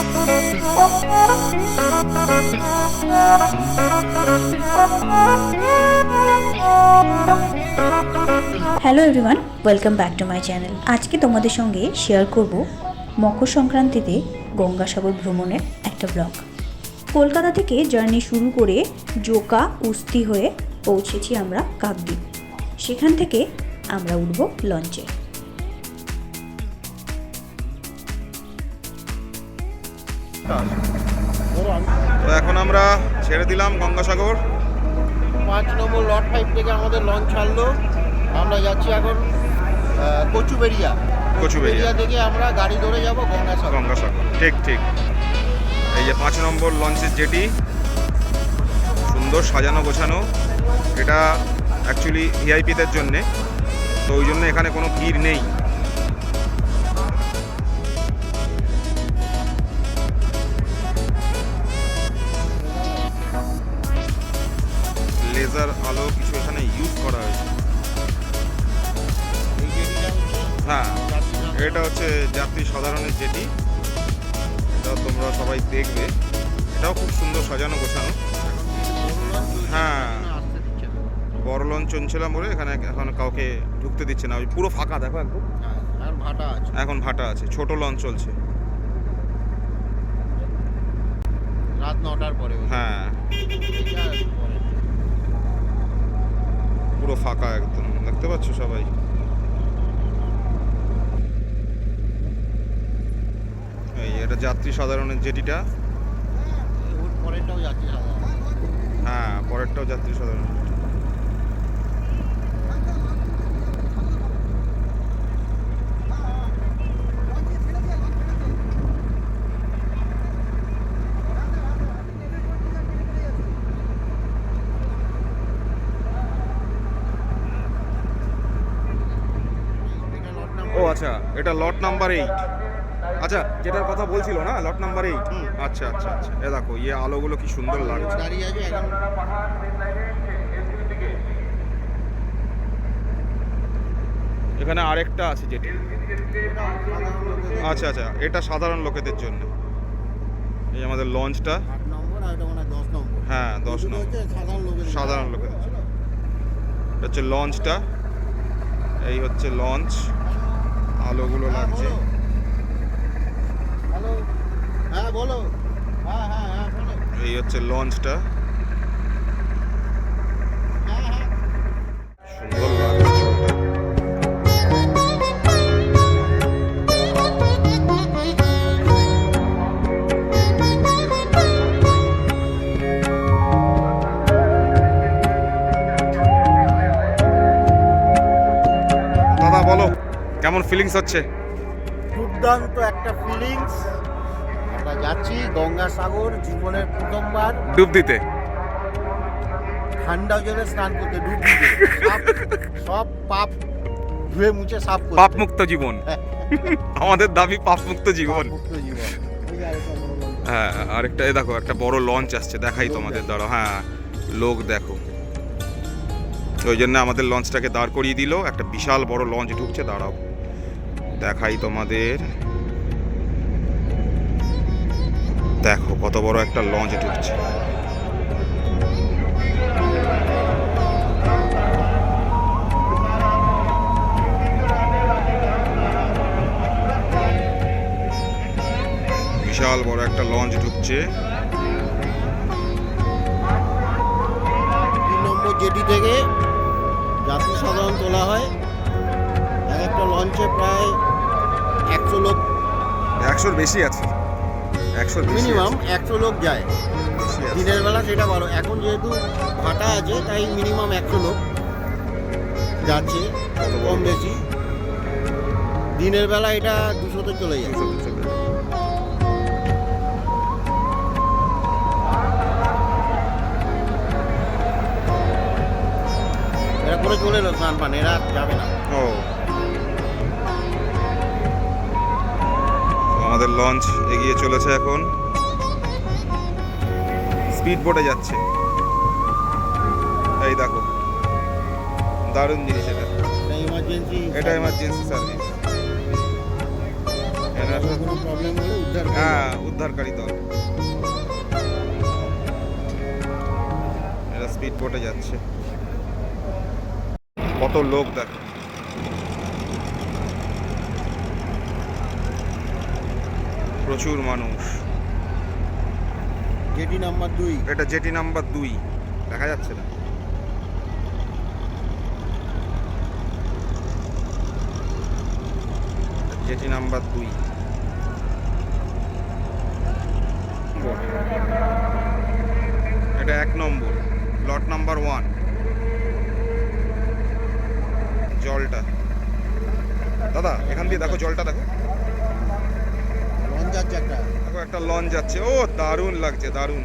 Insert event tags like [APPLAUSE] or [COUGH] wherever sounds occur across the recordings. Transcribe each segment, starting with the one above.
Hello everyone welcome back to my channel আজকে তোমাদের সঙ্গে শেয়ার করব মকর সংক্রান্তিতে গঙ্গাসাগর ভ্রমণের একটা ব্লগ কলকাতা থেকে জার্নি শুরু করে জোকা, উস্তি হয়ে পৌঁছেছি আমরা কাকদ্বীপ। সেখান থেকে আমরা উঠব লঞ্চে। তো এখন আমরা ছেড়ে দিলাম গঙ্গাসাগর। পাঁচ নম্বর লট ফাইভ থেকে আমাদের লঞ্চ ছাড়লো। আমরা যাচ্ছি এখন কচুবেড়িয়া। কচুবেড়িয়া। থেকে আমরা গাড়ি ধরে যাব গঙ্গাসাগর। গঙ্গাসাগর ঠিক ঠিক। এই যে পাঁচ নম্বর লঞ্চের জেটি সুন্দর সাজানো গোছানো। এটা অ্যাকচুয়ালি ভিআইপিদের জন্যে। তো ওই জন্য এখানে কোনো ভিড় নেই। লেজার আলো কিছু এখানে ইউজ করা হয়েছে। হ্যাঁ এটা হচ্ছে যাত্রী সাধারণের যেটি এটা তোমরা সবাই দেখবে। এটাও খুব সুন্দর সাজানো গোছানো। হ্যাঁ। বড় লঞ্চ চলছিলাম বলে এখানে এখন কাউকে ঢুকতে দিচ্ছে না। ওই পুরো ফাঁকা দেখো একদম। এখন ভাটা আছে। এখন ভাটা আছে ছোট লঞ্চ চলছে। রাত নটার পরে। হ্যাঁ এটা পরে। পুরো ফাঁকা একদম। দেখতে পাচ্ছ সবাই? এই এটা যাত্রী সাধারণের জেটিটা। হ্যাঁ পরেরটাও যাত্রী সাধারণ এটা লট নাম্বার ও আচ্ছা এটা লট নাম্বার এইট আচ্ছা যেটার কথা বলছিল না লট নাম্বার এইট। আচ্ছা আচ্ছা আচ্ছা। এ দেখো ইয়ে আলোগুলো কি সুন্দর লাগছে। এখন আরেকটা আছে যেটি। আচ্ছা আচ্ছা এটা সাধারণ লোকেদের জন্য। এই আমাদের লঞ্চটা। হয় দশ নম্বর। সাধারণ লোকেদের জন্য। এটা হচ্ছে লঞ্চটা। এই হচ্ছে লঞ্চ। আলোগুলো হ্যাঁ, লাগছে। হ্যালো। হ্যাঁ বলো। হ্যাঁ হ্যাঁ হ্যাঁ বলো। এই হচ্ছে লঞ্চটা। হ্যাঁ হ্যাঁ। দাদা বলো। কেমন ফিলিংস হচ্ছে? দুর্দান্ত একটা ফিলিংস আমরা যাচ্ছি গঙ্গাসাগর জীবনের প্রথমবার। ডুব দিতে। ঠান্ডা জলে স্নান করতে ডুব দিতে। সব- পাপ ধুয়ে মুছে সাফ করতে। পাপ মুক্ত জীবন। [LAUGHS] আমাদের দাবি পাপ মুক্ত জীবন। হ্যাঁ আরেকটা এই দেখো একটা বড় লঞ্চ আসছে। দেখাই তোমাদের। দাঁড়ো হ্যাঁ লোক দেখো। ওই জন্য আমাদের লঞ্চটাকে দাঁড় করিয়ে দিল। একটা বিশাল বড় লঞ্চ ঢুকছে দাঁড়াও। দেখাই তোমাদের। দেখো কত বড় একটা লঞ্চ ঢুকছে বিশাল বড় একটা লঞ্চ ঢুকছে নম্বর জেটি থেকে যাত্রী সাধারণ তোলা হয়। এক একটা লঞ্চে প্রায় একশো লোক। একশোর বেশি আছে। একশোর মিনিমাম একশো লোক যায়। দিনের বেলা সেটা ভালো। এখন যেহেতু ফাটা আছে তাই মিনিমাম একশো লোক যাচ্ছে কম বেশি। দিনের বেলা এটা দুশোতে চলে যায়। এরা করে চলে এলো স্নান পান এরা যাবে না। ও। আমাদের লঞ্চ এগিয়ে চলেছে এখন। স্পিড বোটে যাচ্ছে। এই দেখো দারুণ জিনিস এটা। এটা ইমার্জেন্সি এমার্জেন্সি সার্ভিস হ্যাঁ উদ্ধারকারী দল। এরা স্পিড বোটে যাচ্ছে। কত লোক দেখ। প্রচুর মানুষ। জেটি নাম্বার দুই। এটা জেটি নাম্বার দুই। দেখা যাচ্ছে না। জেটি নাম্বার দুই। এটা এক নম্বর। Lot number one. জলটা। দাদা এখান দিয়ে দেখো জলটা দেখো। যাচ্ছে একটা। একটা লঞ্চ যাচ্ছে। ও দারুণ লাগছে দারুণ।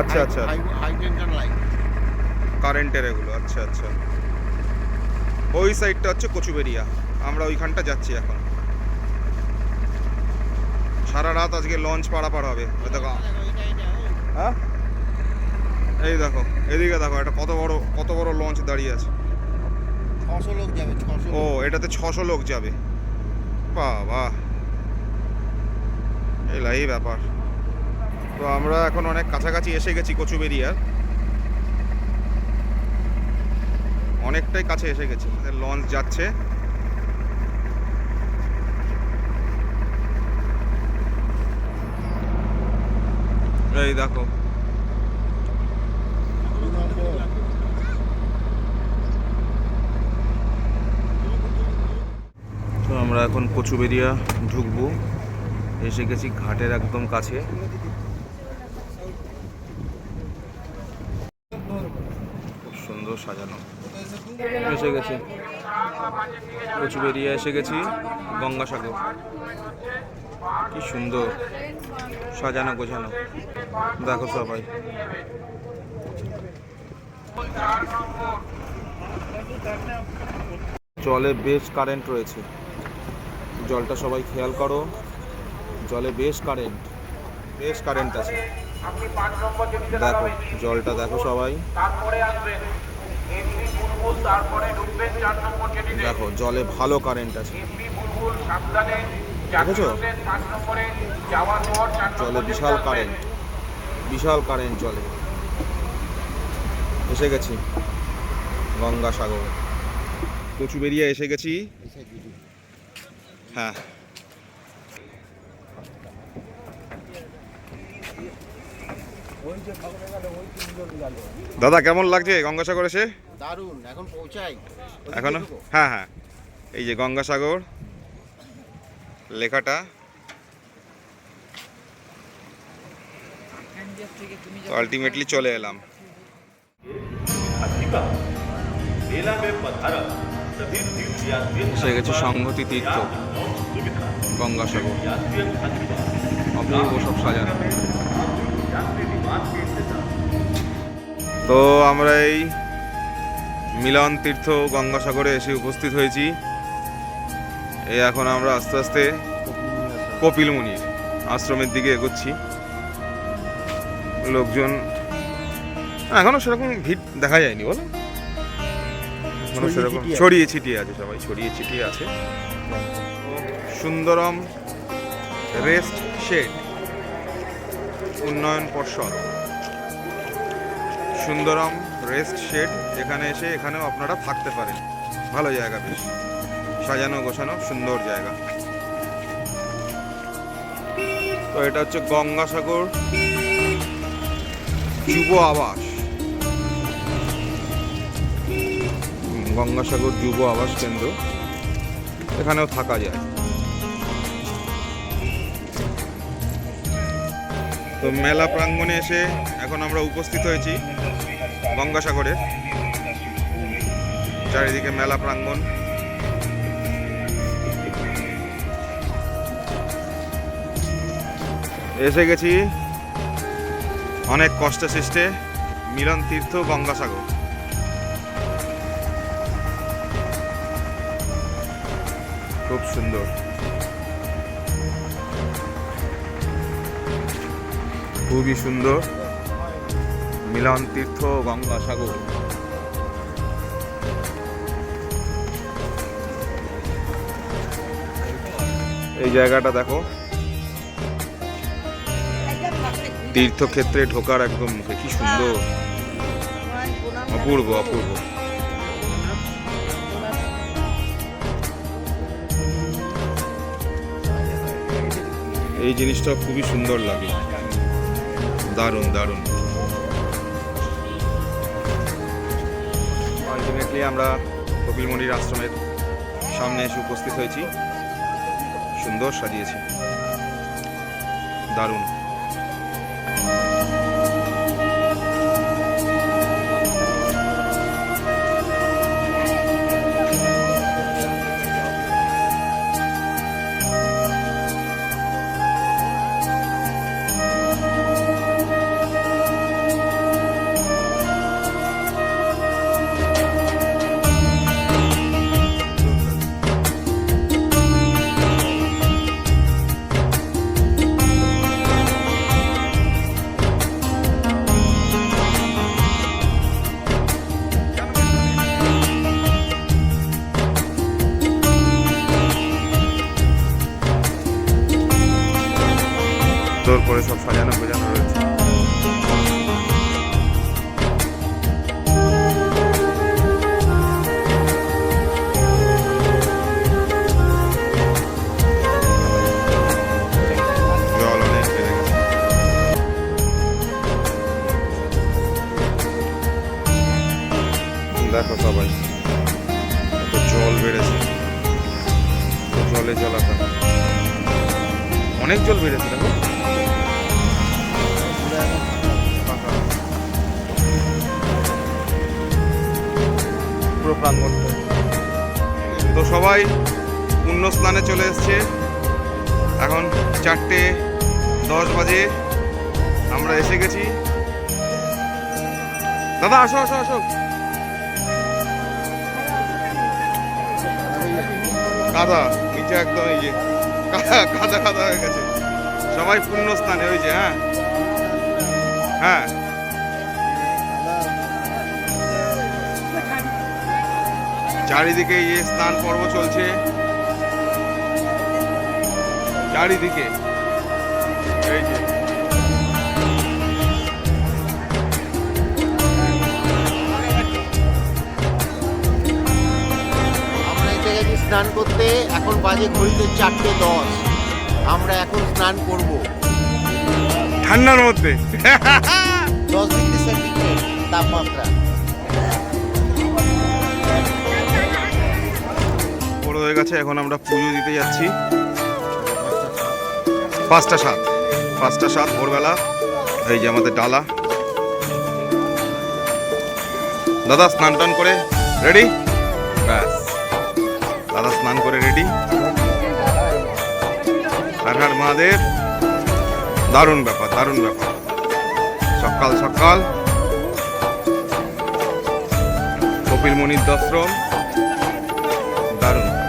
আচ্ছা আচ্ছা। কারেন্টের এগুলো আচ্ছা আচ্ছা। ওই সাইডটা হচ্ছে কচুবেরিয়া আমরা ওইখানটা যাচ্ছি এখন। সারা রাত আজকে লঞ্চ পারাপার হবে। দেখো। হ্যাঁ? এই দেখো এদিকে দেখো এটা কত বড় কত বড় লঞ্চ দাঁড়িয়ে আছে। ছশো লোক যাবে ছশো ও এটাতে ছশো লোক যাবে। বাবা। এই লাই ব্যাপার। তো আমরা এখন অনেক কাছাকাছি এসে গেছি কচুবেরিয়ার। অনেকটাই কাছে এসে গেছি। লঞ্চ যাচ্ছে। এই দেখো তো আমরা এখন কচুবেরিয়া ঢুকবো। এসে গেছি ঘাটের একদম কাছে। খুব সুন্দর সাজানো। এসে গেছি। কচুবেরিয়া এসে গেছি, গঙ্গাসাগর। কি সুন্দর সাজানো গোছানো। দেখো সবাই। জলে বেশ কারেন্ট রয়েছে। জলটা সবাই খেয়াল করো। জলে বেশ কারেন্ট বেশ কারেন্ট আছে। দেখো, জলটা দেখো সবাই। দেখো, জলে ভালো কারেন্ট আছে। দেখেছ? জলে বিশাল কারেন্ট বিশাল কারেন্ট জলে। এসে গেছি গঙ্গাসাগর। কচু কচুবেরিয়া এসে গেছি। হ্যাঁ দাদা কেমন লাগছে গঙ্গাসাগর এসে দারুণ এখন পৌঁছাই এখনো হ্যাঁ হ্যাঁ এই যে গঙ্গাসাগর লেখাটা আলটিমেটলি চলে এলাম अधिका मेला में पधारा सभी तीर्थ यात्रियों সে গেছে সংহতি তীর্থ, গঙ্গাসাগর। সব সাজানো। তো আমরা এই মিলন তীর্থ গঙ্গাসাগরে এসে উপস্থিত হয়েছি। এই এখন আমরা আস্তে আস্তে কপিলমুনির আশ্রমের দিকে এগোচ্ছি। লোকজন এখনও সেরকম ভিড় দেখা যায়নি, বলো? এখনও ছড়িয়ে সেরকম ছিটিয়ে আছে। ছড়িয়ে ছিটিয়ে আছে সবাই ছড়িয়ে ছিটিয়ে আছে। সুন্দরম রেস্ট শেড উন্নয়ন পর্ষদ। সুন্দরম রেস্ট শেড এখানে এসে এখানেও আপনারা থাকতে পারেন। ভালো জায়গা বেশ। সাজানো গোছানো সুন্দর জায়গা। তো এটা হচ্ছে গঙ্গাসাগর যুব আবাস। গঙ্গাসাগর যুব আবাস কেন্দ্র। এখানেও থাকা যায়। তো মেলা প্রাঙ্গণে এসে এখন আমরা উপস্থিত হয়েছি গঙ্গাসাগরে। চারিদিকে মেলা প্রাঙ্গণ। এসে গেছি অনেক কষ্ট সৃষ্টে মিলন তীর্থ গঙ্গাসাগর। খুব সুন্দর। খুবই সুন্দর। মিলন তীর্থ গঙ্গাসাগর এই জায়গাটা দেখো। তীর্থক্ষেত্রে ঢোকার একদম মুখে, কি সুন্দর। অপূর্ব অপূর্ব। এই জিনিসটা খুবই সুন্দর লাগে। দারুণ দারুণ। আলটিমেটলি আমরা কপিলমণির আশ্রমের সামনে এসে উপস্থিত হয়েছি। সুন্দর সাজিয়েছে। দারুণ। জলে জলাকার অনেক জল বেড়েছে, দেখো। পুরো প্রাঙ্গণটা তো সবাই পুণ্য স্নানে চলে এসছে। এখন চারটে দশ বাজে। আমরা এসে গেছি। দাদা, আসো আসো আসো। কাদা নিচে একদম এই যে কাদা কাদা হয়ে গেছে। সবাই পূর্ণ স্থানে ওই যে হ্যাঁ? হ্যাঁ। চারিদিকে এই স্নান পর্ব চলছে। চারিদিকে। স্নান করতে এখন বাজে ঘড়িতে চারটে দশ। আমরা এখন স্নান করব। ঠান্ডার মধ্যে। [LAUGHS] দশ ডিগ্রি সেন্টিগ্রেড তাপমাত্রা। হয়ে গেছে এখন আমরা পুজো দিতে যাচ্ছি। পাঁচটা সাত। পাঁচটা সাত ভোরবেলা। এই যে আমাদের ডালা। দাদা স্নান টান করে রেডি ব্যাস। দাদা স্নান করে রেডি। হর হার মহাদেব, দারুণ ব্যাপার দারুণ ব্যাপার। সকাল সকাল। কপিল মনির দশ্রম দারুণ।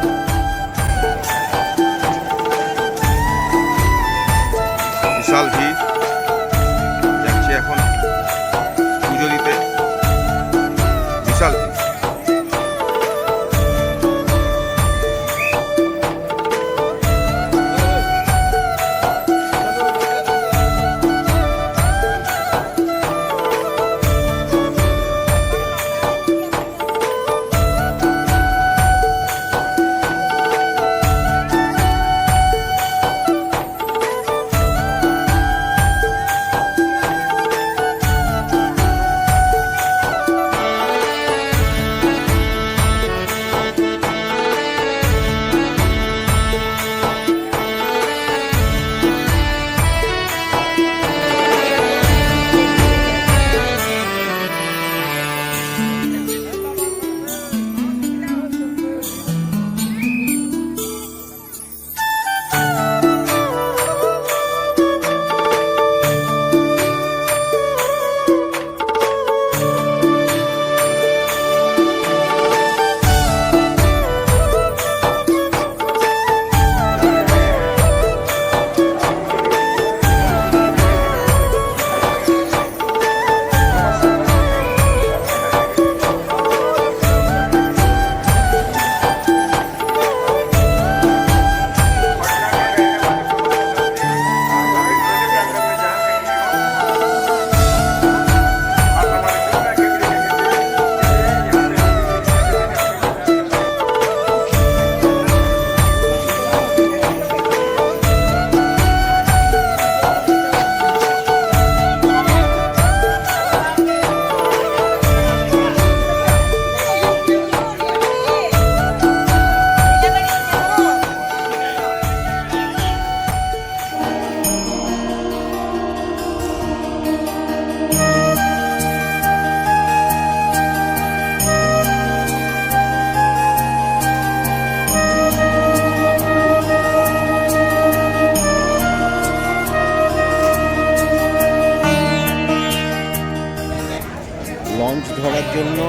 জন্য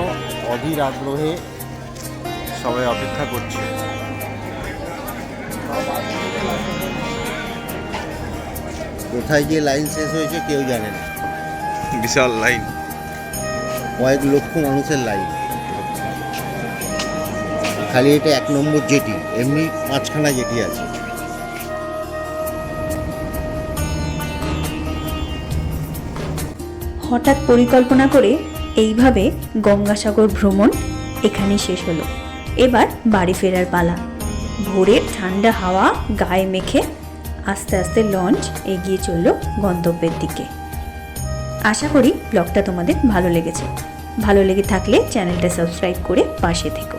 অধীর আগ্রহে সবাই অপেক্ষা করছে। কোথায় গিয়ে লাইন শেষ হয়েছে কেউ জানে না। বিশাল লাইন। কয়েক লক্ষ মানুষের লাইন। খালি এটা এক নম্বর জেটি এমনি পাঁচখানা জেটি আছে। হঠাৎ পরিকল্পনা করে এইভাবে গঙ্গাসাগর ভ্রমণ এখানেই শেষ হলো। এবার বাড়ি ফেরার পালা। ভোরের ঠান্ডা হাওয়া গায়ে মেখে আস্তে আস্তে লঞ্চ এগিয়ে চলল গন্তব্যের দিকে। আশা করি ব্লগটা তোমাদের ভালো লেগেছে। ভালো লেগে থাকলে চ্যানেলটা সাবস্ক্রাইব করে পাশে থেকো।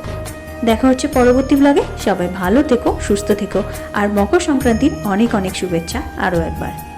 দেখা হচ্ছে পরবর্তী ব্লগে। সবাই ভালো থেকো, সুস্থ থেকো, আর মকর সংক্রান্তির অনেক অনেক শুভেচ্ছা আরও একবার।